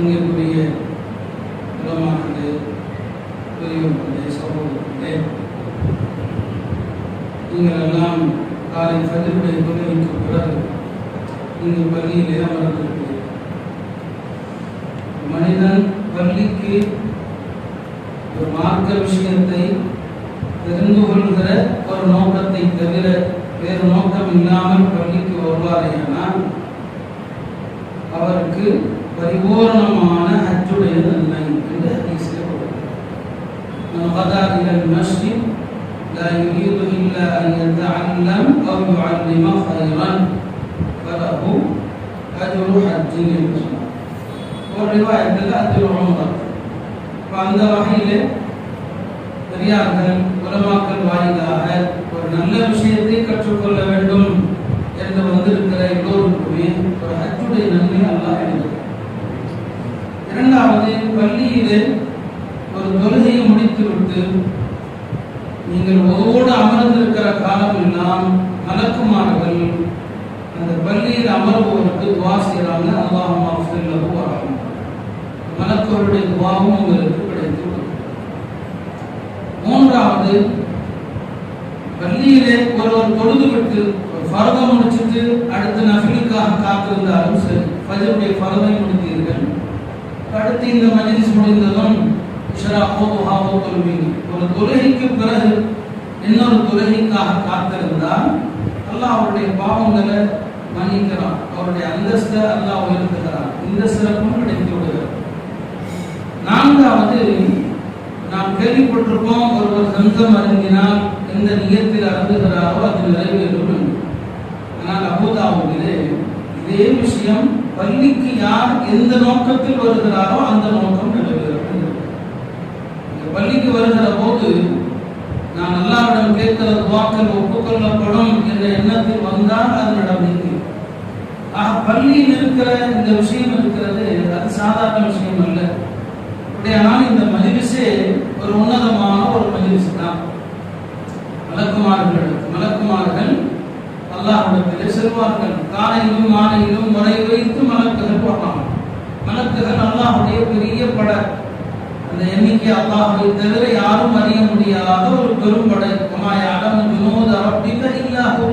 இங்கேக்குரிய உலமாக்களே பெரியவர்களே சகோதரர்களே நீங்கள் எல்லாம் காலை ஃபஜருடைய தொழுகைக்கு பிறகு நீங்கள் பள்ளியிலே அமர்ந்திருக்கிறீர்கள் மனிதன் பள்ளிக்கு ஒரு மார்க்க விஷயத்தை தெரிந்து கொள்கிற ஒரு நோக்கத்தை தவிர வேறு நோக்கம் இல்லாமல் பள்ளிக்கு வருவாரேயானால் அவருக்கு பரிபூரணமான ஹஜ்ஜுடைய நன்மை என்று ஹதீஸில் من غدا إلى المسجد لا يريد إلا أن يتعلم أو يعلم خيرا فله أجر حج يوم ஒரு ரிவாயத்தில் அஜர் உமர் இப்போ அந்த வகையில் பெரியார்கள் உலமாக்கள் அந்தஸ்தை அல்லாஹ் உயர்த்துகிறான் இந்த சிறப்பும் கிடைத்து விடுகிறது. நான்காவது நாம் கேள்விப்பட்டிருப்போம் ஒருவர் சம்சம் அருந்தினால் எந்த நியத்தில் அருந்துகிறாரோ அது நிறைவேறும் ஆனால் அபுதாவுதிலே இதே விஷயம் பள்ளிக்கு யார் எந்த நோக்கத்தில் வருகிறாரோ அந்த நோக்கம் நிறைவேறும் பள்ளிக்கு வருகிற போது நான் அல்லாவிடம் கேட்கிறது வாக்கள் ஒப்புக்கொள்ளப்படும் என்ற எண்ணத்தில் வந்தால் அது நடந்தது ஆக பள்ளியில் இருக்கிற இந்த விஷயம் இருக்கிறது அது சாதாரண விஷயம் அல்ல. அப்படியானால் இந்த மகிழ்ச்சி ஒரு உன்னதமான ஒரு மகிழ்ச்சி தான் மலக்குமார்கள் மலக்குமார்கள் அல்லாஹ்விடத்திலே செல்வார்கள். காலையிலும் மாலையிலும் முறை வைத்து மலக்குகள் போடலாம் மலக்குகள் அல்லாஹுடைய பெரிய பட. அந்த எண்ணிக்கை அல்லாஹுடைய தவிர யாரும் அறிய முடியாத ஒரு பெரும் படை குமாயாடம் வினோத ரப்பிக்க இல்லாஹு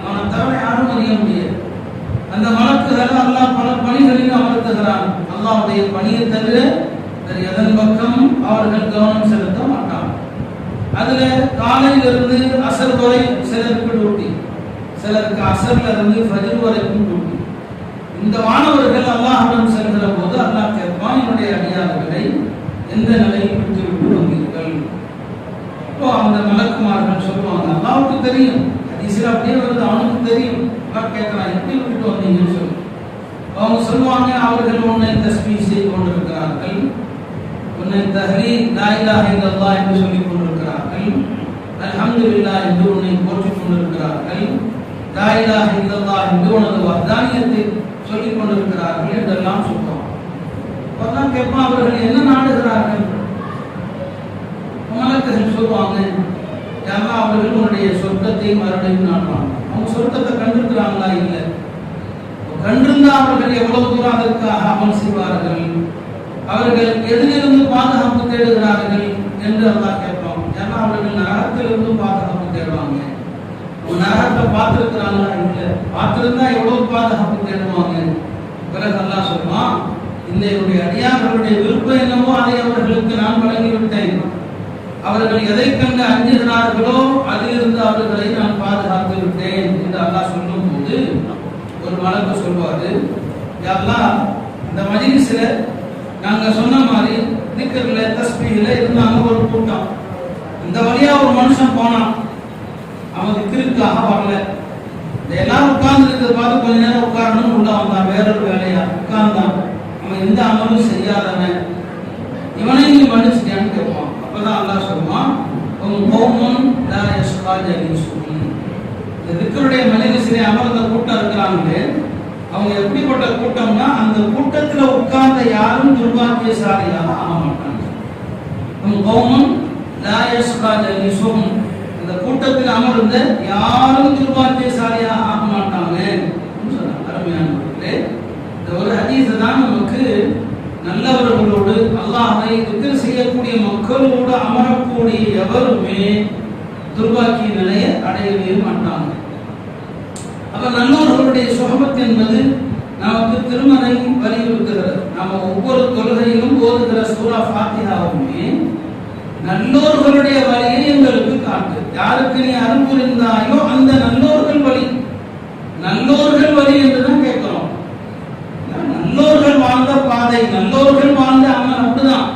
அவனை தவிர யாரும் அறிய முடியாது அந்த மலக்குகள் அல்லாஹ் பல பணிகளில் அமர்த்துகிறான் அல்லாஹுடைய பணியை தவிர வேறு எதன் பக்கம் அவர்கள் கவனம் செலுத்த மாட்டான் அதுல காலையிலிருந்து அசர் வரை சிலருக்கு டூட்டி சிலருக்கு அசர்ல இருந்து ஃபஜர் வரைக்கும் டூட்டி இந்த மாணவர்கள் அல்லாஹிடம் செல்கிற போது அல்லாஹ் கேட்பான் என்னுடைய அடியார்களை எந்த நிலையை விட்டு விட்டு வந்தீர்கள்? இப்போ அந்த மலக்குமார்கள் சொல்லுவாங்க அல்லாவுக்கு தெரியும். ஹதீஸ்ல அப்படியே வருது அவனுக்கு தெரியும். அல்லாஹ் கேட்கிறான் எப்படி விட்டுட்டு வந்தீங்கன்னு சொல்லு அவங்க சொல்லுவாங்க அவர்கள் உன்னை தஸ்மீ செய்து கொண்டிருக்கிறார்கள் உன்னை தஹ்லீ லா இலாஹ இல்லல்லாஹ் என்று சொல்லிக் கொண்டிருக்கிறார்கள் அல்ஹம்துலில்லாஹ் என்று உன்னை போற்றிக் கொண்டிருக்கிறார்கள் லா இலாஹ இல்லல்லாஹ் என்று உனது வர்தானியத்தை சொல்லிக் கொண்டிருக்கிறார்கள் என்றெல்லாம் சொல்லுவாங்க அப்பதான் கேட்பான் அவர்கள் என்ன நாடுகிறார்கள் மலக்குகள் சொல்லுவாங்க யாரா அவர்கள் உன்னுடைய சொர்க்கத்தை மறுபடியும் நாடுவாங்க அவங்க சொர்க்கத்தை கண்டிருக்கிறாங்களா இல்லை கண்டிருந்தா அவர்கள் எவ்வளவு தூரம் அதற்காக அமல் செய்வார்கள்? அவர்கள் எதிலிருந்து பாதுகாப்பு தேடுகிறார்கள் என்று அல்லாஹ் கேட்போம் ஏன்னா அவர்கள் நரகத்திலிருந்து பாதுகாப்பு தேடுவாங்க? நரகத்தை பார்த்திருக்கிறாங்களா இல்லை? பார்த்திருந்தா எவ்வளவு பாதுகாப்பு தேடுவாங்க? பிறகு அல்லா சொல்லுவான் இந்த என்னுடைய அடியார்களுடைய விருப்பம் என்னவோ அதை அவர்களுக்கு நான் வழங்கிவிட்டேன். அவர்கள் எதை கண்டு அஞ்சுகிறார்களோ அதிலிருந்து அவர்களை நான் பாதுகாத்து விட்டேன் என்று அல்லாஹ் சொல்லும் போது ஒரு மலக்கு சொல்வார். எல்லாம் இந்த மஜிலிஸில் நாங்கள் சொன்ன மாதிரி திக்கர்ல தஸ்பியில் இருந்தாங்க ஒரு கூட்டம். இந்த வழியாக ஒரு மனுஷன் போனான் அவன் திக்கிற்காக வரல. எல்லாரும் உட்கார்ந்து இருக்கிறத பார்த்து கொஞ்ச நேரம் உட்காரணும் உள்ள வந்தான். வேறொரு வேலையா? உட்கார்ந்தான். அவன் எந்த அமலும் செய்யாதவன். இவனையும் நீ மன்னிச்சிட்டியான்னு கேட்பான். அப்பதான் அல்லா சொல்லுவான் உன் கௌமன் அப்படின்னு சொல்லுவான் ஜலீசுஹும் இந்த திக்கருடைய அமர்ந்த கூட்டம் இருக்கிறாங்களே அவங்க எப்படிப்பட்ட கூட்டம்னா அந்த கூட்டத்துல உட்கார்ந்த யாரும் துர்பாகியசாலியாக ஆக மாட்டாங்க. உன் கௌமன் லா இந்த கூட்டத்தில் அமர்ந்த யாரும் துர்பாகியசாலியாக ஆக மாட்டாங்க சொன்னாங்க. அருமையானவர்களே இந்த ஒரு ஹதீஸ் தான் நமக்கு நல்லவர்களோடு அல்லாஹை திக்கர் செய்யக்கூடிய மக்களோடு அமரக்கூடிய எவருமே துர்பாக்கிய நிலையை அடையவே மாட்டாங்க அப்ப நல்லோர்களுடைய சுகபத் என்பது நமக்கு திருமறை வலியுறுத்துகிறது நாம ஒவ்வொரு தொழுகையிலும் ஓதுகிற சூரா ஃபாத்திஹாவுமே நல்லோர்களுடைய வழியை எங்களுக்கு காட்டு. யாருக்கு நீ அருள் புரிந்தாயோ அந்த நல்லோர்கள் வழி. நல்லோர்கள் வழி என்று தான் கேட்கிறோம். நல்லோர்கள் வாழ்ந்த பாதை நல்லோர்கள் வாழ்ந்த அம்மன் அப்படிதான்.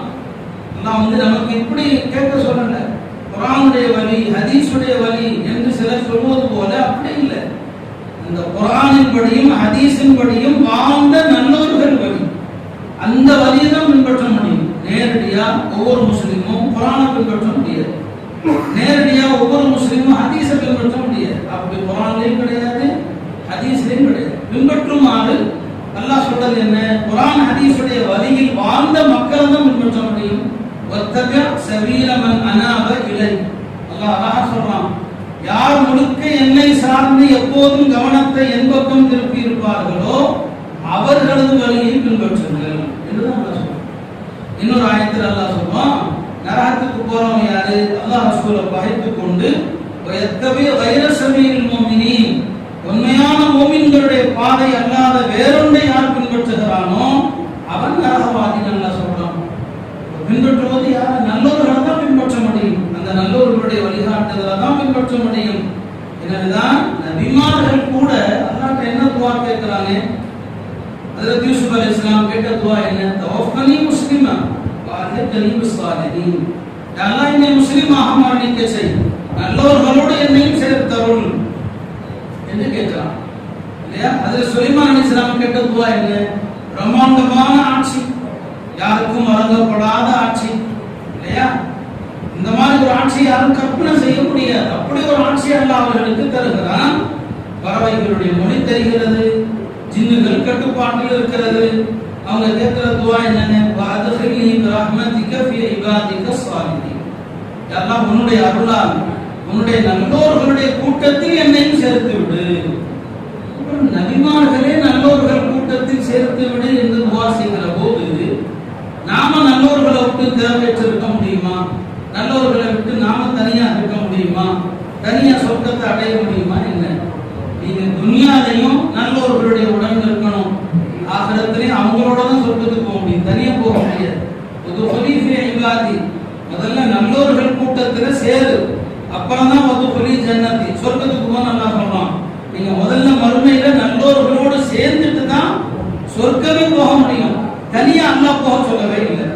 நான் வந்து நமக்கு இப்படி கேட்க சொல்லலை. குரானுடைய வழி ஹதீஸுடைய வழி என்று சிலர் சொல்வது போல அப்படி இல்லை. அந்த குரானின் படியும் ஹதீஸின் படியும் வாழ்ந்த நல்லவர்கள் வழி அந்த வழியை தான் பின்பற்ற முடியும். நேரடியா ஒவ்வொரு முஸ்லீமும் குரானை பின்பற்ற முடியாது. நேரடியா ஒவ்வொரு முஸ்லீமும் ஹதீஸை பின்பற்ற முடியாது. அப்படி குரான்லையும் கிடையாது ஹதீஸ்லையும் கிடையாது. பின்பற்றுமாறு அல்லாஹ் சொல்றது என்ன? குரான் ஹதீஸுடைய வழியில் வாழ்ந்த மக்களை தான் பின்பற்ற முடியும். ஒத்தக சபீலமன் அனாப இலை. அல்லாஹ் அழகா சொல்றான். யார் முழுக்க என்னை சார்ந்து எப்போதும் கவனத்தை என் பக்கம் திருப்பி இருப்பார்களோ அவர்களது வழியை பின்பற்றுங்கள். சொல்றான். இன்னொரு ஆயத்தில் அல்லாஹ் சொல்லுவான் நரகத்துக்கு போறவன் யாரு? அல்லாஹ் ரசூலை பகைத்து கொண்டு எத்தகைய வைர சபையில் மோமினி உண்மையான மோமின்களுடைய பாதை அல்லாத வேறொன்றை யார் பின்பற்றுகிறானோ அவன் நரகவாதி நல்லா பின்பற்றுவது யார்? நல்லோர்களை தான் பின்பற்ற முடியும். அந்த நல்லோர்களுடைய வழிகாட்டுதலை தான் பின்பற்ற முடியும். எனவேதான் நபிமார்கள் கூட அல்லாட்ட என்ன துவா கேட்கிறாங்க? ஹஜரத் யூசுப் இஸ்லாம் கேட்ட துவா என்ன? தவஃபனி முஸ்லிமா வாஹிதனி பிஸ்ஸாலிஹீன் அல்லாஹ் என்னை முஸ்லிமாக மரணிக்க செய் நல்லோர்களோடு என்னையும் சேர்த்தருள். என்று கேட்கிறான். இல்லையா? அதில் சுலைமான் அலிஸ்லாம் கேட்ட துவா என்ன? யாருக்கும் வழங்கப்படாத ஆட்சி இல்லையா? இந்த மாதிரி ஒரு ஆட்சியை யாரும் கற்பனை செய்ய முடியாது. அப்படி ஒரு ஆட்சி அல்ல அவர்களுக்கு தருகிறான். பறவைகளுடைய மொழி தெரிகிறது ஜின்னுகள் கட்டுப்பாட்டில் இருக்கிறது. அவங்க கேட்கிற துவா என்னென்ன? வாதஹிலி ரஹ்மதிக ஃபி இபாதிக உன்னுடைய அருளால் உன்னுடைய நல்லோர்களுடைய கூட்டத்தில் என்னையும் சேர்த்து விடு. நபிமார்களே நல்லோர்கள் கூட்டத்தில் சேர்த்து விடு என்று துவா நாம நல்லோர்களை விட்டு தேவையற்று இருக்க முடியுமா? நல்லோர்களை விட்டு நாம தனியா இருக்க முடியுமா? தனியா சொர்க்கத்தை அடைய முடியுமா? என்ன? நீங்க துனியாலையும் நல்லோர்களுடைய உடன் இருக்கணும். ஆகிரத்திலையும் அவங்களோட தான் சொர்க்கத்துக்கு போக முடியும். தனியா போக முடியாது. ஒரு முதல்ல நல்லோர்கள் கூட்டத்துல சேரு. அப்புறம் தான் வந்து ஹொலி ஜன்னதி சொர்க்கத்துக்கு போக நல்லா சொல்லலாம் நீங்க முதல்ல மறுமையில நல்லோர்களோடு சேர்ந்துட்டு தான் சொர்க்கமே தனியா அல்லாஹ் போக சொல்லவே இல்லை.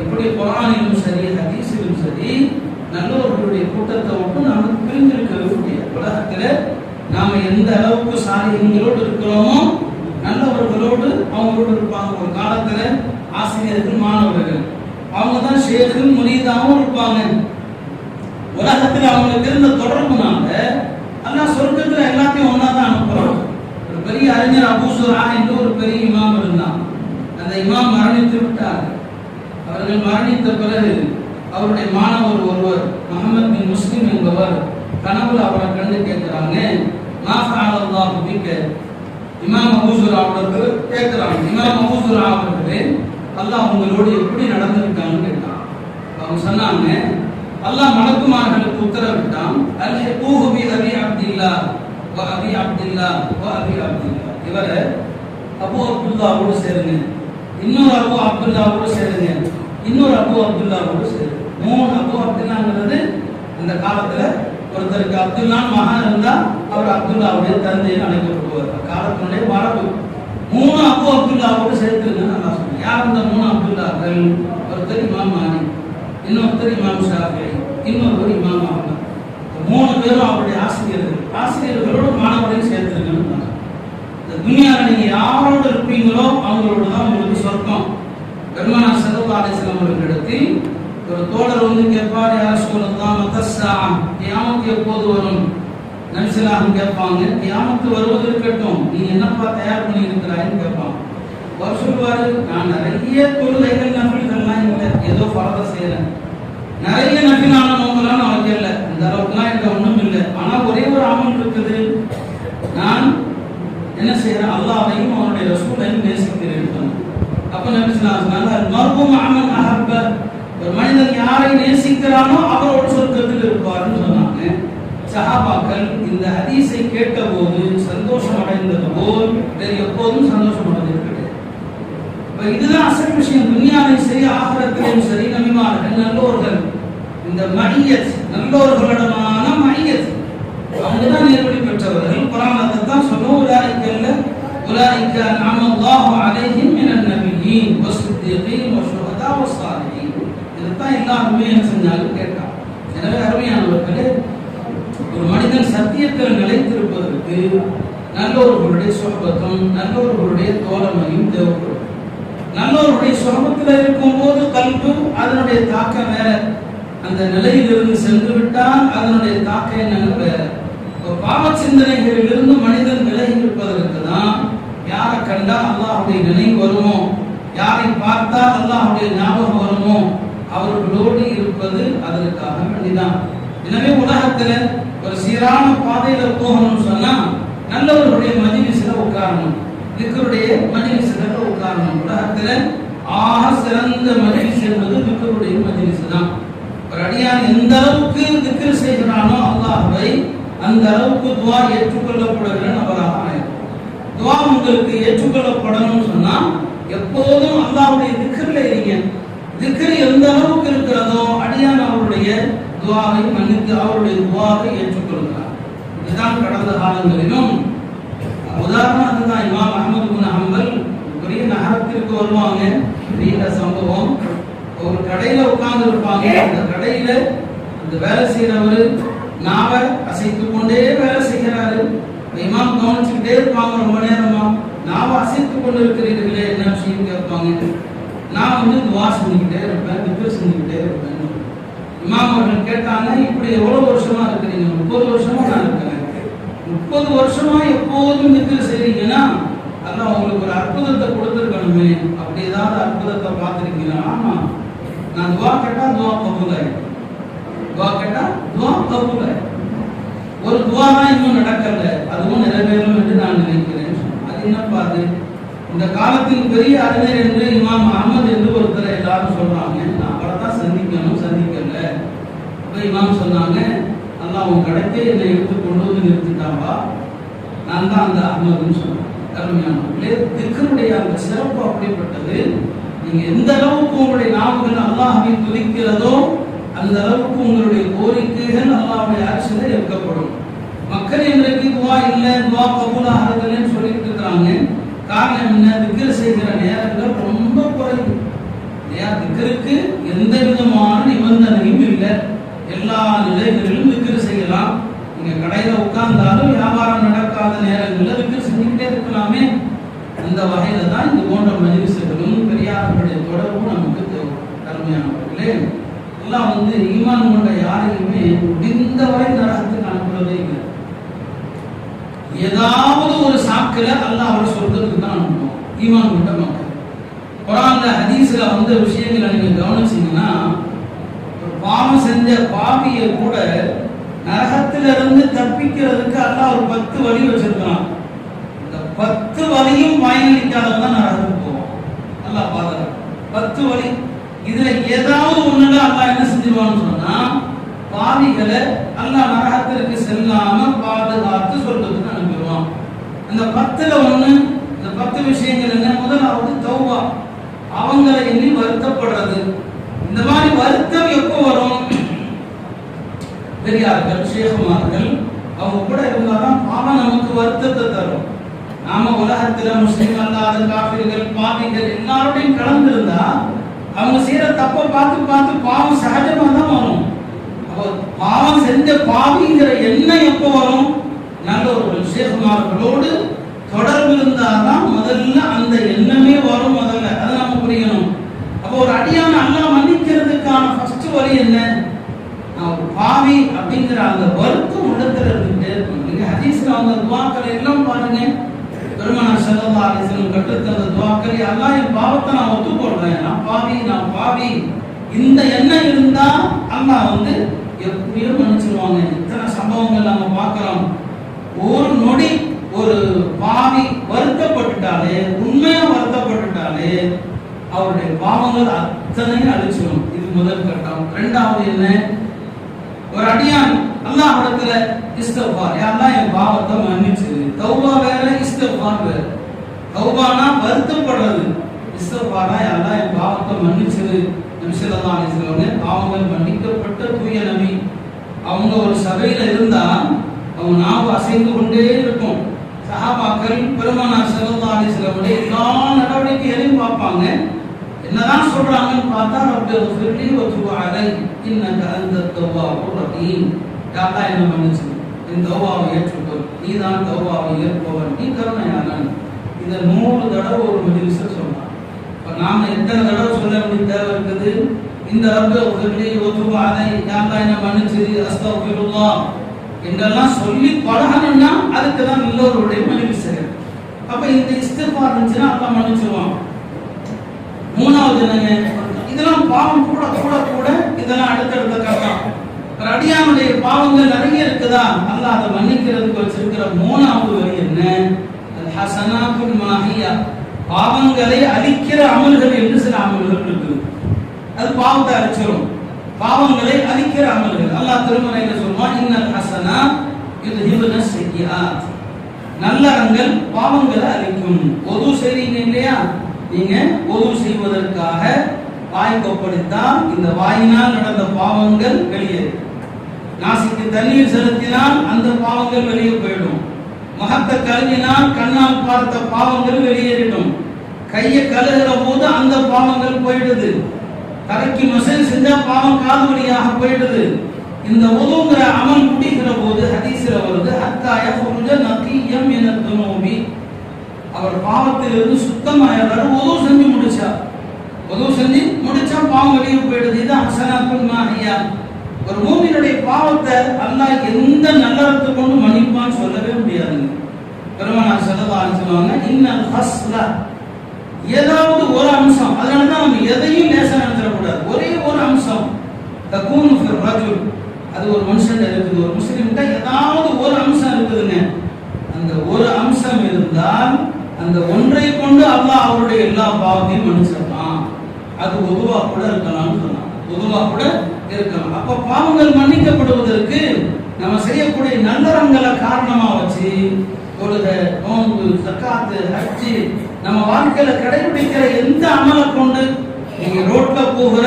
இப்படி குரானிலும் சரி ஹதீஸிலும் சரி நல்லவர்களுடைய கூட்டத்தை விட்டு நாம பிரிஞ்சிருக்கவே முடியாது உலகத்துல நாம எந்த அளவுக்கு சாரியங்களோடு இருக்கிறோமோ நல்லவர்களோடு அவங்களோடு இருப்பாங்க. ஒரு காலத்துல ஆசிரியர்கள் மாணவர்கள். அவங்க தான் ஷேர்கள் முனிதாவும் இருப்பாங்க. உலகத்துல அவங்களுக்கு இருந்த தொடர்புனால அல்லா சொர்க்கத்துல எல்லாத்தையும் ஒன்னா தான் அனுப்புறான். ஒரு பெரிய அறிஞர் அபூசுரா என்று ஒரு பெரிய இமாம் இருந்தான். அந்த இமாம் மரணித்து விட்டார். அவர்கள் மரணித்த பிறகு அவருடைய மாணவர் ஒருவர் முகமது பின் முஸ்லிம் என்பவர் கனவுல அவரை கண்டு கேட்கிறாங்க மாஃபா அல்லாஹ் இமாம் அபூசுரா அவர்களுக்கு கேட்கிறாங்க. இமாம் அபூசுரா அவர்களே அல்லாஹ் உங்களோடு எப்படி நடந்திருக்கான்னு கேட்டான். அவங்க சொன்னாங்க அல்லாஹ் மலக்குமார்களுக்கு உத்தரவிட்டான் அல்லே பூஹுபி அபி அப்துல்லா வ அபி அப்துல்லா வ அபி அப்துல்லா இவரை அபு அப்துல்லாவோடு சேருங்க. இன்னொரு அபு அப்துல்லாவோடு சேருங்க. இன்னொரு அபு அப்துல்லாவோடு சேருங்க மூணு அபு அப்துல்லாங்கிறது இந்த காலத்துல ஒருத்தருக்கு அப்துல்லான்னு மகன் இருந்தா அவர் அப்துல்லாவுடைய தந்தை அழைக்கப்படுவார் காலத்தினுடைய மரபு மூணு அபு அப்துல்லாவோடு சேர்த்துருங்க நல்லா சொன்னேன் யார் இந்த மூணு அப்துல்லாக்கள்? ஒருத்தர் இமாம் மாணி இன்னொருத்தர் இமாம் ஷாஃபி இன்னொருவர் இமாம் அஹ்மத். மூணு பேரும் அவருடைய ஆசிரியர்கள். ஆசிரியர்களோடு மாணவர்கள் சேர்த்துருக்கணும் இந்த துனியாவில் நீங்க யாரோடு அவங்களோட தான் உங்களுக்கு சொர்க்கம். பெருமானா சல்லா அலிஸ்லாம் அவர்களிடத்தில் ஒரு தோழர் வந்து கேட்பார் யார் சொல்லலாம் மதஸ்ஸா? தியாமத்து எப்போது வரும்? நபிசலாகம் கேட்பாங்க தியாமத்து வருவது இருக்கட்டும். நீ என்னப்பா தயார் பண்ணி இருக்கிறாய்ன்னு கேட்பான் அவர் சொல்லுவார் நான் நிறைய தொழுகைகள் நபில்கள்லாம் இல்லை ஏதோ பரத செய்யறேன் நிறைய நபிலான நோங்கெல்லாம் நான் வைக்கல. இந்த அளவுக்குலாம் என்கிட்ட ஒண்ணும் இல்லை. ஆனா ஒரே ஒரு ஆமல் இருக்குது. நான் என்ன செய்யறேன் அல்லாஹ்வையும் அவனுடைய ரசூலையும் நேசிக்கிறேன் அப்ப நபி ஸல்லல்லாஹு அமன் அஹப்ப. ஒரு மனிதன் யாரை நேசிக்கிறானோ அவரோட சொர்க்கத்தில் இருப்பார்னு சொன்னாங்க. சஹாபாக்கள் இந்த ஹதீஸை கேட்டபோது சந்தோஷம் அடைந்தது போல் வேறு எப்போதும் சந்தோஷம் அடைந்தது கிடையாது இதுதான் அசல் விஷயம். துனியாவிலும் சரி ஆகரத்திலும் சரி நபிமார்கள் நல்லோர்கள். இந்த மையத் நல்லோர்களிடமான மையத் அவங்க தான் நேர்வழி பெற்றவர்கள் குரான் தான் சொன்னோம் உலாய்க்கல்ல أولئك أنعم الله عليهم من النبيين والصديقين والشهداء والصالحين. இதுதான் எல்லாருமே என்ன செஞ்சாலும் கேட்டான் எனவே அருமையானவர்களே ஒரு மனிதன் சத்தியத்தில் நிலைத்திருப்பதற்கு நல்லவர்களுடைய சொற்பத்தும் நல்லவர்களுடைய தோழமையும் தேவைப்படும் நல்லோருடைய இருக்கும் இருக்கும்போது கல்பு அதனுடைய தாக்கம் வேற அந்த நிலையிலிருந்து சென்று விட்டால் அதனுடைய தாக்கம் என்னங்க வேற பாவ சிந்தனைகளில் இருந்து மனிதன் விலகி இருப்பதற்கு தான் யாரை கண்டா அல்லாஹுடைய நினைவு வருமோ? யாரை பார்த்தா அல்லாஹுடைய ஞாபகம் வருமோ? அவர்களோடு இருப்பது அதற்காக வேண்டிதான். எனவே உலகத்துல ஒரு சீரான பாதையில போகணும்னு சொன்னா நல்லவர்களுடைய மஜிலிசில உட்காரணும். திக்கருடைய மஜிலிஸ்ல உட்காரணும். உலகத்துல ஆக சிறந்த மஜிலிஸ் என்பது மிக்கருடைய மஜிலிஸ் தான் ஒரு அடியான் எந்த அளவுக்கு திக்கர் செய்கிறானோ அல்லாஹ்வை அந்த அளவுக்கு துவா ஏற்றுக்கொள்ளப்படுகிற நபராக ஆயிரும் துவா உங்களுக்கு ஏற்றுக்கொள்ளப்படணும்னு சொன்னா எப்போதும் அல்லாவுடைய திக்கர்ல இருங்க. திக்கர் எந்த அளவுக்கு இருக்கிறதோ அடியான் அவருடைய துவாவை மன்னித்து அவருடைய துவாவை ஏற்றுக்கொள்கிறார். இதுதான் கடந்த காலங்களிலும். உதாரணம் அதுதான் இமாம் அஹமது குன் அம்பல் பெரிய நகரத்திற்கு வருவாங்க. பெரிய சம்பவம். ஒரு கடையில உட்கார்ந்து இருப்பாங்க அந்த கடையில அந்த வேலை செய்யறவர் நாவ அசைத்து கொண்டே வேலை செய்கிறாரு. இமாம் கவனிச்சுக்கிட்டே இருப்பாங்க ரொம்ப நேரமா நான் அசைத்து கொண்டு இருக்கிறீர்களே என்ன விஷயம்? கேட்பாங்க. நான் வந்து துவா செஞ்சுக்கிட்டே இருப்பேன் திப்பு செஞ்சுக்கிட்டே இருப்பேன். இமாம் அவர்கள் கேட்டாங்க இப்படி எவ்வளவு வருஷமா இருக்கிறீங்க முப்பது வருஷமா நான் இருக்கிறேன் முப்பது வருஷமா எப்போதும் திக்கு செய்றீங்கன்னா அதான் உங்களுக்கு ஒரு அற்புதத்தை கொடுத்துருக்கணுமே. அப்படி ஏதாவது அற்புதத்தை பார்த்துருக்கீங்களா? ஆமா. நான் துவா கேட்டா துவா கபூல் துவா கேட்டா துவா கபூல் ஒரு துவா தான் இன்னும் நடக்கல. அதுவும் நிறைவேறும் என்று நான் நினைக்கிறேன். அது என்னப்பா அது இந்த காலத்தின் பெரிய அறிஞர் என்று இமாம் அகமது என்று ஒருத்தர் எல்லாரும் சொல்றாங்க. நான் அவரை தான் சந்திக்கணும் சந்திக்கல. அப்ப இமாம் சொன்னாங்க அல்லாஹ் உன் கடைக்கே என்னை எடுத்து கொண்டு வந்து நிறுத்திட்டாப்பா நான் தான் அந்த அகமதுன்னு சொன்னேன். கருமையான திக்கருடைய அந்த சிறப்பு அப்படிப்பட்டது நீங்க எந்த அளவுக்கு உங்களுடைய நாவுகள் அல்லாஹ்வை துதிக்கிறதோ அந்த அளவுக்கு உங்களுடைய கோரிக்கைகள் அல்லாஹ்வுடைய அரசியல இருக்கப்படும் மக்கள் இன்றைக்கு துவா இல்லை துவா கபூல் ஆகிறதுலன்னு சொல்லிட்டு இருக்கிறாங்க. காரணம் என்ன? திக்கர் செய்கிற நேரங்கள் ரொம்ப குறைவு. இல்லையா? திக்கருக்கு எந்த விதமான நிபந்தனையும் இல்லை. எல்லா நிலைகளிலும் திக்கர் செய்யலாம். நீங்க கடையில உட்கார்ந்தாலும் வியாபாரம் நடக்காத நேரங்களில் திக்கர் செஞ்சுக்கிட்டே இருக்கலாமே. அந்த வகையில தான் இந்த போன்ற மஜிலிசுகளும் பெரியார்களுடைய தொடர்பும் நமக்கு தேவை. அருமையானவர்களே எல்லாம் வந்து ஈமான் கொண்ட யாரையுமே முடிந்தவரை நரகத்துக்கு அனுப்புறதே இல்லை. ஏதாவது ஒரு சாக்கில அல்லாஹ் அவரை சொர்க்கத்துக்கு தான் அனுப்புவோம் ஈமான் கொண்ட மக்கள் குரான்ல ஹதீஸ்ல வந்த விஷயங்களை நீங்க கவனிச்சீங்கன்னா பாவம் செஞ்ச பாவியை கூட நரகத்திலிருந்து தப்பிக்கிறதுக்கு அல்லாஹ் ஒரு பத்து வழி வச்சிருக்கான் இந்த பத்து வழியும் பயனளிக்காதவங்க தான் நரகத்துக்கு போவோம் அல்லாஹ் பாதுகாப்பு பத்து வழி. இதுல ஏதாவது ஒண்ணுல அல்லாஹ் என்ன செஞ்சிருவான்னு சொன்னா பாவிகளை அல்லாஹ் நரகத்திற்கு செல்லாம பாதுகாத்து சொல்றதுக்கு இந்த பத்துல ஒண்ணு இந்த பத்து விஷயங்கள் என்ன? முதலாவது தௌவா அவங்களை எண்ணி வருத்தப்படுறது. இந்த மாதிரி வருத்தம் எப்போ வரும்? பெரியார்கள் சேகமார்கள் அவங்க கூட இருந்தாதான் பாவம் நமக்கு வருத்தத்தை தரும். நாம உலகத்துல முஸ்லிம் அல்லாத காபிர்கள் பாவிகள் எல்லாரோடையும் கலந்துருந்தா அவங்க செய்யற தப்ப பார்த்து பார்த்து பாவம் சகஜமா தான் வரும். அப்போ பாவம் செஞ்ச பாவிங்கிற எண்ணம் எப்போ வரும்? நல்லவர்கள் ஷேகுமார்களோடு தொடர்பு இருந்தால்தான் முதல்ல அந்த எண்ணமே வரும் முதல்ல. அதை நம்ம புரியணும். அப்போ ஒரு அடியான அல்லாஹ் மன்னிக்கிறதுக்கான ஃபர்ஸ்ட் வழி என்ன? நான் ஒரு பாவி அப்படிங்கிற அந்த வருத்தம் இடத்துல இருந்துட்டு இருக்கும் நீங்க ஹதீஸ்ல அந்த துவாக்கள் எல்லாம் பாருங்க. பெருமனார் ஸல்லல்லாஹு அலைஹி கற்றுத்தந்த துவாக்கள் எல்லாம் என் பாவத்தை நான் ஒத்துக்கொள்றேன். நான் பாவி நான் பாவி. இந்த எண்ணம் இருந்தா அல்லாஹ் வந்து எப்படியோ மன்னிச்சிருவாங்க. இத்தனை சம்பவங்கள் நம்ம பார்க்கிறோம். ஒரு நொடி ஒரு பாவி வருத்தப்பட்டுட்டாலே உண்மையா வருத்தப்பட்டுட்டாலே அவருடைய பாவங்கள் அத்தனையும் அழிச்சிடும் இது முதல் கட்டம். ரெண்டாவது என்ன? ஒரு அடியான் அல்லாஹ் இடத்துல இஸ்தஃபார். யாரெல்லாம் என் பாவத்தை மன்னிச்சு. தௌபா வேற இஸ்தஃபார் வேற. தௌபானா வருத்தப்படுறது. இஸ்தஃபாரா யாரெல்லாம் என் பாவத்தை மன்னிச்சது நபி ஸல்லல்லாஹு பாவங்கள் மன்னிக்கப்பட்ட தூய நபி. அவங்க ஒரு சபையில இருந்தா அவங்க நாவு அசைந்து கொண்டே இருக்கும். சஹாபாக்கள் பெருமானார் ஸல்லல்லாஹு அலைஹி எல்லா நடவடிக்கைகளையும் பார்ப்பாங்க. என்னதான் சொல்றாங்கன்னு பார்த்தா ரப்பி ஃபிர்லி வ இன்ன அலை இன்னக அந்த தவ்வாபுர் ரஹீம். யா என்ன மன்னிச்சு இந்த தௌவாவை ஏற்றுக்கொள். நீ தான் தௌவாவை ஏற்பவன் நீ கருணையாளன். இதை நூறு தடவை ஒரு மஜ்லிஸ்ல சொல்றான் இப்போ நாம எத்தனை தடவை சொல்ல வேண்டிய தேவை இருக்குது? இந்த ரப்பி ஃபிர்லி வ துபு என்ன மன்னிச்சு அஸ்தக்ஃபிருல்லாஹ் என்றெல்லாம் சொல்லி பழகணும்னா அதுக்கு தான் எல்லோருடைய மனைவி செய்யணும் அப்ப இந்த இஸ்திஃபா இருந்துச்சுன்னா அல்லாஹ் மன்னிச்சிருவான். மூணாவது என்னங்க? இதெல்லாம் பாவம் கூட கூட கூட இதெல்லாம் அடுத்தடுத்த கட்டம் ஒரு அடியானுடைய பாவங்கள் நிறைய இருக்குதா? அல்ல அதை மன்னிக்கிறதுக்கு வச்சிருக்கிற மூணாவது வரி என்ன? அல் ஹசனாத்துல் மாஹியா. பாவங்களை அழிக்கிற அமல்கள் என்று சில அமல்கள் இருக்குது. அது பாவத்தை அழிச்சிடும் பாவங்களை அழிக்கிற அமல்கள். அல்லாஹ் திருமறையில சொல்வான் இன்னல் ஹசனா யுத்ஹிபுன நல்ல நல்லறங்கள் பாவங்களை அழிக்கும். ஒது செய்றீங்க இல்லையா? நீங்க ஒது செய்வதற்காக வாய் கொப்பளித்தால் இந்த வாயினால் நடந்த பாவங்கள் வெளியேறும் நாசிக்கு தண்ணீர் செலுத்தினால் அந்த பாவங்கள் வெளியே போயிடும். மகத்தை கழுவினால் கண்ணால் பார்த்த பாவங்கள் வெளியேறிடும். கையை கழுகுற போது அந்த பாவங்கள் போயிடுது. தலைக்கு மசல் செஞ்சா பாவம் காது வழியாக போயிடுது. இந்த உதுங்கிற அமல் முடிகிற போது ஹதீஸ்ல வருது அத்தாய புருஜ நக்கியம் என துணோமி அவர் பாவத்திலிருந்து சுத்தமாயிடுறாரு உதவு செஞ்சு முடிச்சா. உதவு செஞ்சு முடிச்சா பாவம் வெளியே போயிடுது. இதுதான் ஹசனாத்துல் மாஹியா. ஒரு மூமியினுடைய பாவத்தை அல்லாஹ் எந்த நல்லறத்தை கொண்டு மன்னிப்பான்னு சொல்லவே முடியாதுங்க. பெருமானார் செல்லதான் சொல்லுவாங்க இன்னும் ஏதாவது ஒரு அம்சம் அதனால தான் நம்ம எதையும் கூடாது ஒரே ஒரு அம்சம். தக்கூனு ஃபிர் ரஜுல். அது ஒரு மனுஷன் இருக்குது. ஒரு முஸ்லீம்கிட்ட ஏதாவது ஒரு அம்சம் இருக்குதுங்க. அந்த ஒரு அம்சம் இருந்தால் அந்த ஒன்றை கொண்டு அல்லாஹ் அவருடைய எல்லா பாவத்தையும் மன்னிச்சிடலாம். அது பொதுவா கூட இருக்கலாம்னு சொன்னான் பொதுவா கூட இருக்கலாம். அப்ப பாவங்கள் மன்னிக்கப்படுவதற்கு நம்ம செய்யக்கூடிய நல்லறங்களை காரணமா வச்சு தொழுத நோன்பு சக்காத்து ஹஜ்ஜி நம்ம வாழ்க்கையில கடைபிடிக்கிற எந்த அமலை கொண்டு நீங்க ரோட்ல போகிற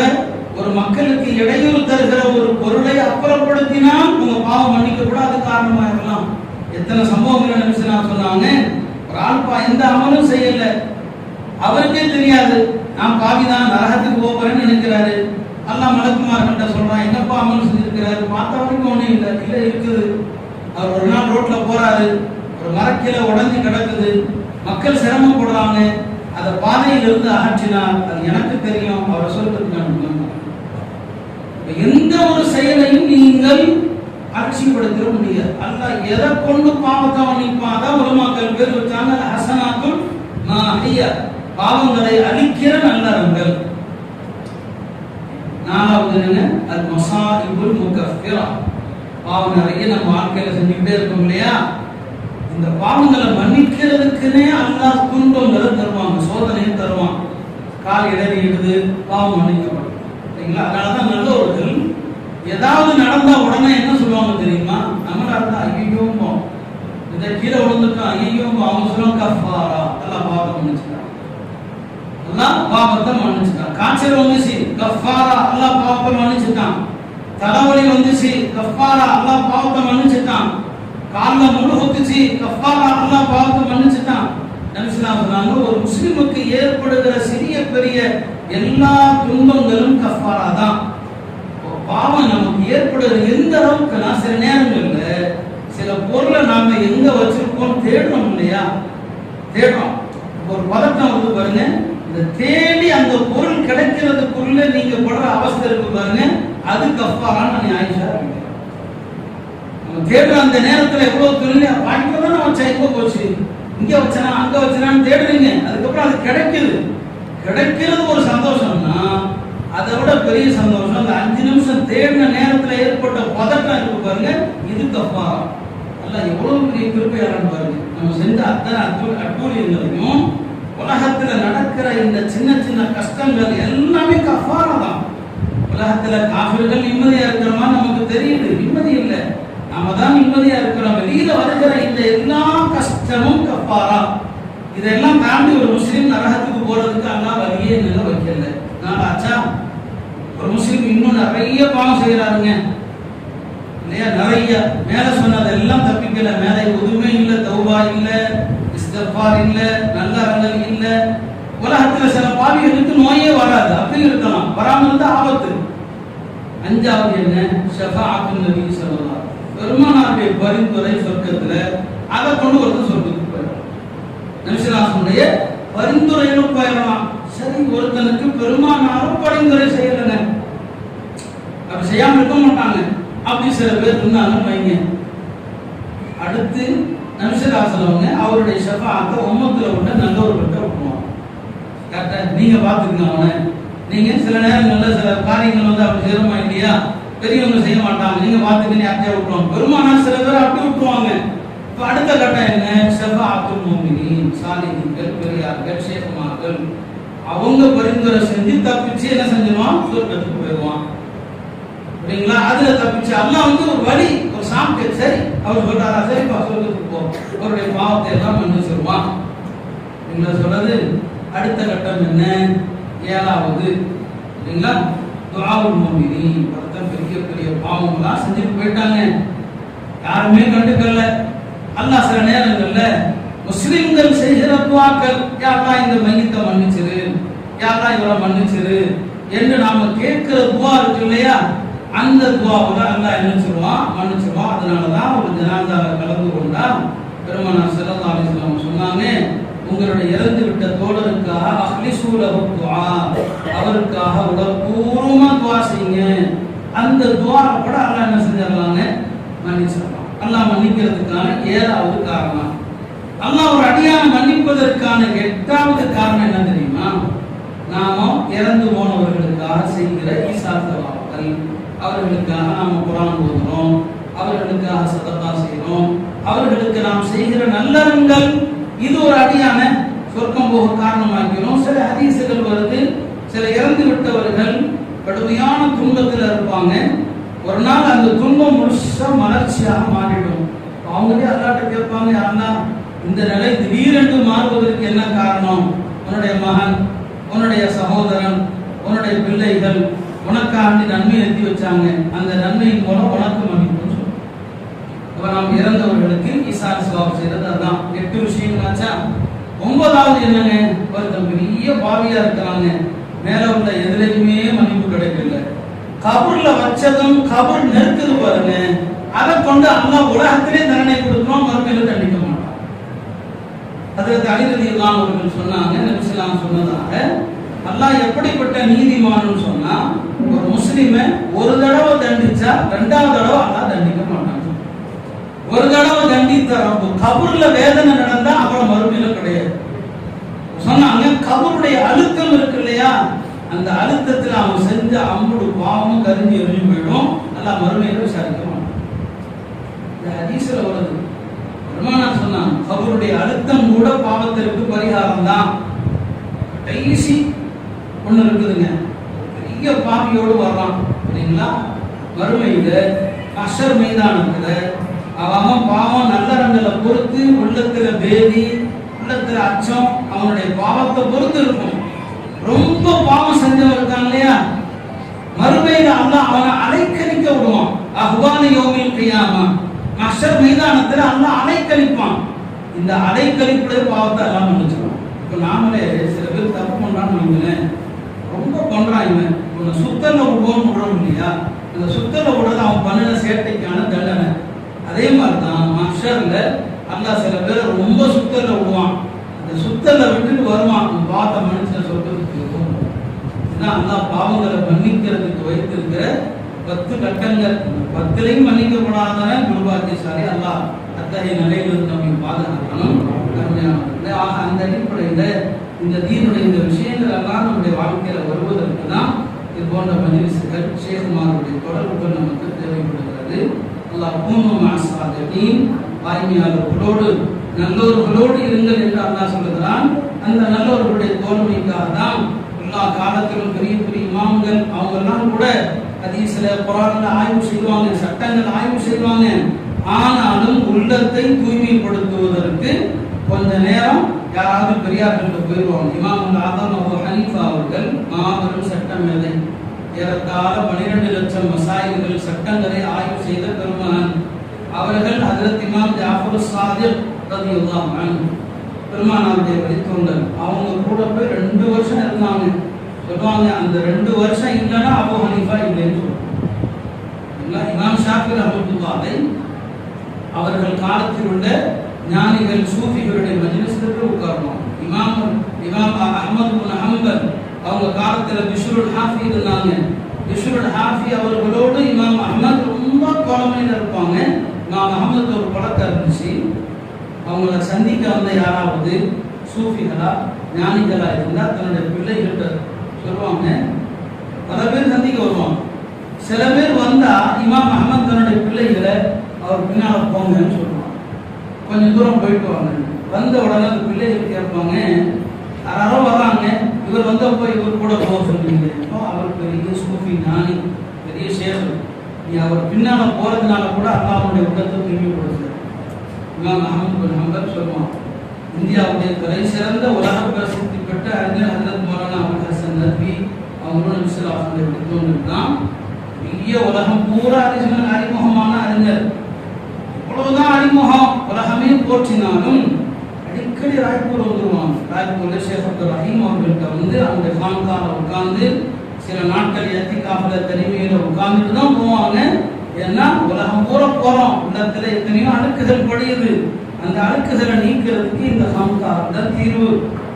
ஒரு மக்களுக்கு இடையூறு தருகிற ஒரு பொருளை அப்புறப்படுத்தினால் உங்க பாவம் மன்னிக்க கூட அது காரணமா இருக்கலாம். எத்தனை சம்பவங்களை நிமிஷம் சொன்னாங்க. ஒரு ஆள்பா எந்த அமலும் செய்யல. அவருக்கே தெரியாது. நான் பாவிதான் நரகத்துக்கு போகிறேன்னு நினைக்கிறாரு. அல்லாஹ் மலக்குமார்கிட்ட சொல்றான் என்னப்பா அமல் செஞ்சிருக்கிறாரு? பார்த்த வரைக்கும் ஒன்றும் இல்லை இல்ல இருக்குது. அவர் ஒரு நாள் ரோட்ல போறாரு. ஒரு மரக்கில உடஞ்சி கிடக்குது. மக்கள் சிரமப்படுறாங்க. அதை பாதையிலிருந்து அகற்றினார் அது எனக்கு தெரியும் அவரை சொல்றதுக்கு நான் எந்த ஒரு செயலையும் நீங்கள் அலட்சியப்படுத்திட முடியாது. அல்ல எதை கொண்டு பாவத்தை மன்னிப்பான்? அதான் உலமாக்கள் பேர் வச்சாங்க ஹசனாக்கும் நான் மாஹியா. பாவங்களை அழிக்கிற நல்லறங்கள். நாலாவது என்ன அது மசாஇபுல் முகஃபிரா. பாவம் நிறைய நம்ம வாழ்க்கையில செஞ்சுக்கிட்டே இருக்கோம் இல்லையா? இந்த பாவங்களை மன்னிக்கிறதுக்குனே அல்லாஹ் துன்பங்களை தருவாங்க சோதனையை தருவான் கால் இடறிடுது பாவம் மன்னிக்கப்படும். சரிங்களா? அதனாலதான் நல்லவர்கள் ஏதாவது நடந்தா உடனே என்ன சொல்லுவாங்க தெரியுமா? நம்மளா இருந்தா ஐயோ இதை கீழே விழுந்துட்டோம் ஐயோ அவங்க சொல்லுவாங்க கஃபாரா. எல்லாம் பாவத்தை மன்னிச்சுட்டான் எல்லாம் பாவத்தை மன்னிச்சுட்டான் காய்ச்சல் வந்துச்சு கஃபாரா. எல்லாம் பாவத்தை மன்னிச்சுட்டான் தலைவலி வந்துச்சு கஃபாரா. எல்லாம் பாவத்தை மன்னிச்சுட்டான் கால்ல முழு ஒத்துச்சு. கஃபாரா அல்லாஹ் பாவத்தை மன்னிச்சுட்டான். நபிசுலாம் சொன்னாங்க ஒரு முஸ்லிமுக்கு ஏற்படுகிற சிறிய பெரிய எல்லா துன்பங்களும் கஃபாலா தான். பாவம் நமக்கு ஏற்படுகிற எந்த அளவுக்கு நான் சில நேரங்கள்ல சில பொருளை நாம எங்க வச்சிருக்கோம் தேடுறோம் இல்லையா? தேடுறோம். ஒரு பதட்டம் வந்து பாருங்க. இந்த தேடி அந்த பொருள் கிடைக்கிறதுக்குள்ள நீங்க படுற அவஸ்தை இருக்கு பாருங்க. அது கஃபாலான்னு நான் ஆயிஷா நினைக்கிறேன். தேடுற அந்த நேரத்தில் எவ்வளோ துணியா வாங்கிட்டு தான் நம்ம எங்க போச்சு? இங்கே வச்சனா அங்கே வச்சனான்னு தேடுறீங்க. அதுக்கப்புறம் அது கிடைக்குது. கிடைக்கிறது ஒரு சந்தோஷம்னா அதை விட பெரிய சந்தோஷம் அந்த அஞ்சு நிமிஷம் தேடின நேரத்தில் ஏற்பட்ட பதட்டம் இருக்கு பாருங்க. இது தப்பா அல்ல எவ்வளோ பெரிய கிருப்பையாளன் பாருங்க. நம்ம செஞ்ச அத்தனை அட்டு அட்டூழியங்களையும் உலகத்தில் நடக்கிற இந்த சின்ன சின்ன கஷ்டங்கள் எல்லாமே கஃபாரா தான். உலகத்தில் காஃபிர்கள் நிம்மதியாக இருக்கிற மாதிரி நமக்கு தெரியுது. நிம்மதி இல்லை. நாம தான் நிம்மதியா இருக்கிறோம். வெளியில வருகிற இந்த எல்லா கஷ்டமும் கப்பாரா இதெல்லாம் தாண்டி ஒரு முஸ்லீம் நரகத்துக்கு போறதுக்கு அல்லா வழியே நில வைக்கல. நாளாச்சா ஒரு முஸ்லீம் இன்னும் நிறைய பாவம் செய்யறாருங்க இல்லையா? நிறைய. மேல சொன்னதெல்லாம் தப்பிக்கல. மேல எதுவுமே இல்ல. தௌபா இல்ல இஸ்தஃபார் இல்ல நல்ல அறங்கள் இல்ல. உலகத்துல சில பாவிகளுக்கு நோயே வராது. அப்படி இருக்கலாம். வராம இருந்தா ஆபத்து. அஞ்சாவது என்ன? ஷஃபாஅத்து நபி சொல்லலாம் பெருமானாருடைய பரிந்துரை சொர்க்கத்துல அதை கொண்டு வரது சொர்க்கத்துக்கு போயிடும் நபிசுல்லாசனுடைய பரிந்துரைன்னு போயிடலாம் சரி ஒருத்தனுக்கு பெருமானாரும் பரிந்துரை செய்யலைங்க அப்படி செய்யாம இருக்க மாட்டாங்க. அப்படி சில பேர் இருந்தாங்கன்னு வைங்க அடுத்து நபிசுல்லாசனவங்க அவருடைய ஷஃபாத்தை உம்மத்துல உள்ள பெற்ற விட்டுருவாங்க கரெக்டா நீங்க பாத்துக்கங்க அவனை. நீங்க சில நேரங்கள்ல சில காரியங்கள் வந்து அப்படி செய்யறோமா இல்லையா பெரியவங்க செய்ய மாட்டாங்க. நீங்க பாத்துக்கன்னு அப்படியே விட்டுருவாங்க. பெருமானா சில பேர் அப்படி விட்டுருவாங்க. இப்ப அடுத்த கட்டம் என்ன? செவ்வா அப்துல் மோமினி சாலிகள் பெரியார்கள் ஷேகுமார்கள் அவங்க பரிந்துரை செஞ்சு தப்பிச்சு என்ன செஞ்சிருவான்? சொர்க்கத்துக்கு போயிடுவான். சரிங்களா அதுல தப்பிச்சு அல்லாஹ் வந்து ஒரு வழி ஒரு சாப்பிட்டு சரி. அவர் சொல்றாரா? சரிப்பா சொர்க்கத்துக்கு போ. அவருடைய பாவத்தை எல்லாம் மன்னிச்சிருவான் என்ன சொல்றது அடுத்த கட்டம் என்ன? ஏழாவது. சரிங்களா துஆவுல் மோமினி அவங்க தான் செஞ்சுட்டு போயிட்டாங்க. யாருமே கண்டுக்கல. அல்லா சில நேரங்கள்ல முஸ்லிம்கள் செய்கிற துவாக்கள் யாரா இந்த மையத்தை மன்னிச்சிரு. யாரா இவரை மன்னிச்சிரு. என்று நாம கேட்கிற துவா இருக்கு இல்லையா? அந்த துவாவில் அல்லா என்ன சொல்லுவான்? மன்னிச்சிருவான். அதனாலதான் ஒரு ஜனாதாவை கலந்து கொண்டா பெருமனார் சிறந்த ஆலோசனை வஸல்லம் சொன்னாங்க உங்களுடைய இறந்து விட்ட தோழருக்காக அஹ்லிசூ லஹு துஆ. அவருக்காக உடற்பூர்வமா துவா செய்யுங்க. அந்த துஆ கூட அல்லாஹ் என்ன செஞ்சிடலாங்க மன்னிச்சிடலாம். அல்லாஹ் மன்னிக்கிறதுக்கான ஏழாவது காரணம். அல்லாஹ் ஒரு அடியான மன்னிப்பதற்கான எட்டாவது காரணம் என்ன தெரியுமா? நாம இறந்து போனவர்களுக்காக செய்கிற ஈசாத்தவாக்கள் அவர்களுக்காக நாம குரான் ஓதுறோம். அவர்களுக்காக சதக்கா செய்கிறோம் அவர்களுக்கு நாம் செய்கிற நல்லறங்கள். இது ஒரு அடியான சொர்க்கம் போக காரணமாக்கிறோம் சில ஹதீசுகள் வருது. சில இறந்து விட்டவர்கள் கடுமையான துன்பத்தில் இருப்பாங்க. ஒரு நாள் அந்த துன்பம் முழுசா மலர்ச்சியாக மாறிடும். அவங்களே அல்லாட்ட கேட்பாங்க அண்ணா இந்த நிலை திடீரென்று மாறுவதற்கு என்ன காரணம்? உன்னுடைய மகன் உன்னுடைய சகோதரன் உன்னுடைய பிள்ளைகள் உனக்காண்டி நன்மை எழுதி வச்சாங்க. அந்த நன்மையின் மூலம் உனக்கு மன்னிப்புன்னு இப்போ இப்ப நாம் இறந்தவர்களுக்கு ஈசான் சவாப் செய்யறது அதுதான். எட்டு விஷயங்களாச்சா? ஒன்பதாவது என்னங்க? ஒருத்தர் பெரிய பாவியா இருக்கிறாங்க. மேல உள்ள எதுலையுமே மன்னிப்பு கிடைக்கல கபூர்ல வச்சதும் கபூர் நெருக்குது பாருங்க. அதை கொண்டு அல்லாஹ் உலகத்திலே தண்டனை கொடுக்கணும் மறுமையில தண்டிக்க மாட்டான். அதற்கு அலிரதி எல்லாம் அவர்கள் சொன்னாங்க நபிசலாம் சொன்னதாக அல்லாஹ் எப்படிப்பட்ட நீதிமான்னு சொன்னா ஒரு முஸ்லிமை ஒரு தடவை தண்டிச்சா ரெண்டாவது தடவை அல்லாஹ் தண்டிக்க மாட்டான். ஒரு தடவை தண்டித்த ரப்பு கபூர்ல வேதனை நடந்தா அப்புறம் மறுமையில கிடையாது. சொன்னாங்க கபருடைய அழுத்தம் இருக்கு இல்லையா? அந்த அழுத்தத்தில் அவன் செஞ்ச அம்புடு பாவமும் கருஞ்சி எரிஞ்சு போயிடும். நல்லா மறுமையில விசாரிக்க மாட்டான். இந்த ஹதீஸ்ல வருது. பெருமானார் சொன்னான் கபருடைய அழுத்தம் கூட பாவத்திற்கு பரிகாரம் தான். கடைசி ஒண்ணு இருக்குதுங்க. பெரிய பாவியோடு வர்றான் சரிங்களா மறுமையில அஷர் மைதானத்துல அவன் பாவம் நல்ல நல்லறங்களை பொறுத்து உள்ளத்துல பேதி உள்ளத்துல அச்சம் அவனுடைய பாவத்தை பொறுத்து இருக்கும். ரொம்ப பாவம் செஞ்சவன் இருக்கான் இல்லையா? மறுமையில அல்லாஹ் அவனை அலைக்கழிக்க விடுவான். அஹ்வான யோமில் கியாமா. மஷர் மைதானத்துல அல்லாஹ் அலைக்கழிப்பான். இந்த அலைக்கழிப்புடைய பாவத்தை எல்லாம் மன்னிச்சிருவான் இப்போ நாமளே சில பேர் தப்பு பண்றான்னு வைங்களேன். ரொம்ப பண்றான் இவன். இவனை சுத்தல விடுவோம்னு விடணும் இல்லையா? இந்த சுத்தல விடுறது அவன் பண்ணின சேட்டைக்கான தண்டனை. அதே மாதிரி தான் மஷர்ல அல்லா சில பேர் ரொம்ப சுத்தல்ல விடுவான். அந்த சுத்தல்ல விட்டுட்டு வருவான். பார்த்த மனுஷன் சொல்றதுக்கு ஏன்னா அல்லா பாவங்களை மன்னிக்கிறதுக்கு வைத்திருக்கிற பத்து கட்டங்கள். பத்திலையும் பத்துலையும் மன்னிக்கப்படாதவன் குருபாக்கியசாலி. அல்லா அத்தகைய நிலையிலிருந்து நம்மை பாதுகாக்கணும். ஆக அந்த அடிப்படையில் இந்த தீனுடைய இந்த விஷயங்கள் எல்லாம் நம்முடைய வாழ்க்கையில வருவதற்கு தான் இது போன்ற மஜிலிசுகள் ஷேகுமாருடைய தொடர்புகள் நமக்கு தேவைப்படுகிறது. அல்லாஹ் பூர்வம் ஆசாதீன் வாய்மையாளர்களோடு நல்லோர்களோடு இருங்கள் என்று அல்லாஹ் சொல்லுகிறான். அந்த நல்லவர்களுடைய தோல்மைக்காக தான் எல்லா காலத்திலும் பெரிய பெரிய இமாம்கள் அவங்கெல்லாம் கூட கூட ஹதீஸ்ல குரான்ல ஆய்வு செய்வாங்க சட்டங்கள் ஆய்வு செய்வாங்க. ஆனாலும் உள்ளத்தை தூய்மைப்படுத்துவதற்கு கொஞ்ச நேரம் யாராவது பெரியார்கள் போயிடுவாங்க இமாம் ஆதம் அபு ஹனீஃபா அவர்கள் மாபெரும் சட்டம் மேதை ஏறத்தாழ பனிரெண்டு லட்சம் மசாயில்கள் சட்டங்களை ஆய்வு செய்த பெருமான். அவர்கள் ஹஜரத் இமாம் ஜாஃபர் சாதிர் ரலியல்லாஹு அன்ஹு பெருமானாருடைய அவங்க கூட போய் ரெண்டு வருஷம் இருந்தாங்க. சொல்லுவாங்க அந்த ரெண்டு வருஷம் இல்லைன்னா அபு ஹனீஃபா இல்லைன்னு சொல்லுவாங்க. இமாம் ஷாஃபி ரஹமத்துல்லாஹை அவர்கள் காலத்தில் உள்ள ஞானிகள் சூஃபிகளுடைய மஜ்லிஸ்க்கு உட்காரணும் இமாம் இமாம் அஹமது பின் ஹம்பல் அவங்க காலத்துல பிஷ்ருல் ஹாஃபி இருந்தாங்க. பிஷ்ருல் ஹாஃபி அவர்களோடு இமாம் அஹ்மத் ரொம்ப குழமையில இருப்பாங்க. நான் அஹ்மத் ஒரு படத்தை இருந்துச்சு அவங்கள சந்திக்க வந்த யாராவது சூஃபிகளா ஞானிகளா இருந்தால் தன்னுடைய பிள்ளைகிட்ட சொல்லுவாங்க. பல பேர் சந்திக்க வருவாங்க. சில பேர் வந்தா இமாம் அகமது தன்னுடைய பிள்ளைகளை அவர் பின்னால் போங்கன்னு சொல்லுவாங்க. கொஞ்சம் தூரம் போயிட்டு வாங்க. வந்த உடனே அந்த பிள்ளைகள் கேட்பாங்க யாரோ வர்றாங்க இவர் வந்தப்போ இவர் கூட போக சொல்லுவீங்க. அப்போ அவர் பெரிய சூஃபி ஞானி பெரிய சேவர் நீ அவர் பின்னால போறதுனால கூட அல்லாவுடைய உள்ளத்தை தூய்மைப்படுத்துறார். இமாம் அகமது ஒரு ஹம்பல் சொல்லுவான் இந்தியாவுடைய தலை சிறந்த உலக பிரசித்தி பெற்ற அறிஞர் ஹஜரத் மௌலானா அபுல் ஹசன் நபி அவங்களும் நபிசுல்லாஹுடைய தான் பெரிய உலகம் பூரா அறிஞர்கள் அறிமுகமான அறிஞர். இவ்வளவுதான் அறிமுகம் உலகமே போற்றினாலும் அடிக்கடி ராய்ப்பூர் வந்துருவாங்க. ராய்ப்பூர்ல ஷேக் அப்துல் ரஹீம் அவர்கள்ட்ட வந்து அந்த கான்கால உட்கார்ந்து சில நாட்கள் எத்திக்காஃபில தனிமையில உட்கார்ந்துட்டு தான் போவாங்க. ஏன்னா உலகம் பூரா போறோம். உலகத்துல எத்தனையோ அழுக்குகள் படியுது அந்த அழுக்குகளை நீக்கிறதுக்கு இந்த சமுதாரம் தான் தீர்வு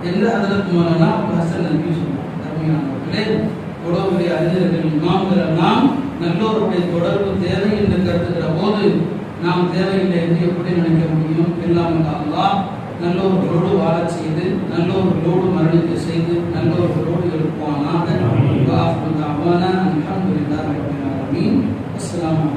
என்று ஹதரத் மௌலானா ஹசன் நம்பி சொன்னார். அருமையானவர்களே அறிஞர்கள் இமாம்கள் நாம் நல்லோருடைய தொடர்பு தேவை என்று கருதுகிற போது நாம் தேவையில்லை என்று எப்படி நினைக்க முடியும்? இல்லாமல் அல்லாஹ் நல்லவர்களோடு வாழச் செய்து நல்லவர்களோடு மரணிக்க செய்து நல்லவர்களோடு எழுப்பானாக அல்ஹம்துலில்லாஹ் ரபில் ஆலமீன். அஸ்ஸலாமு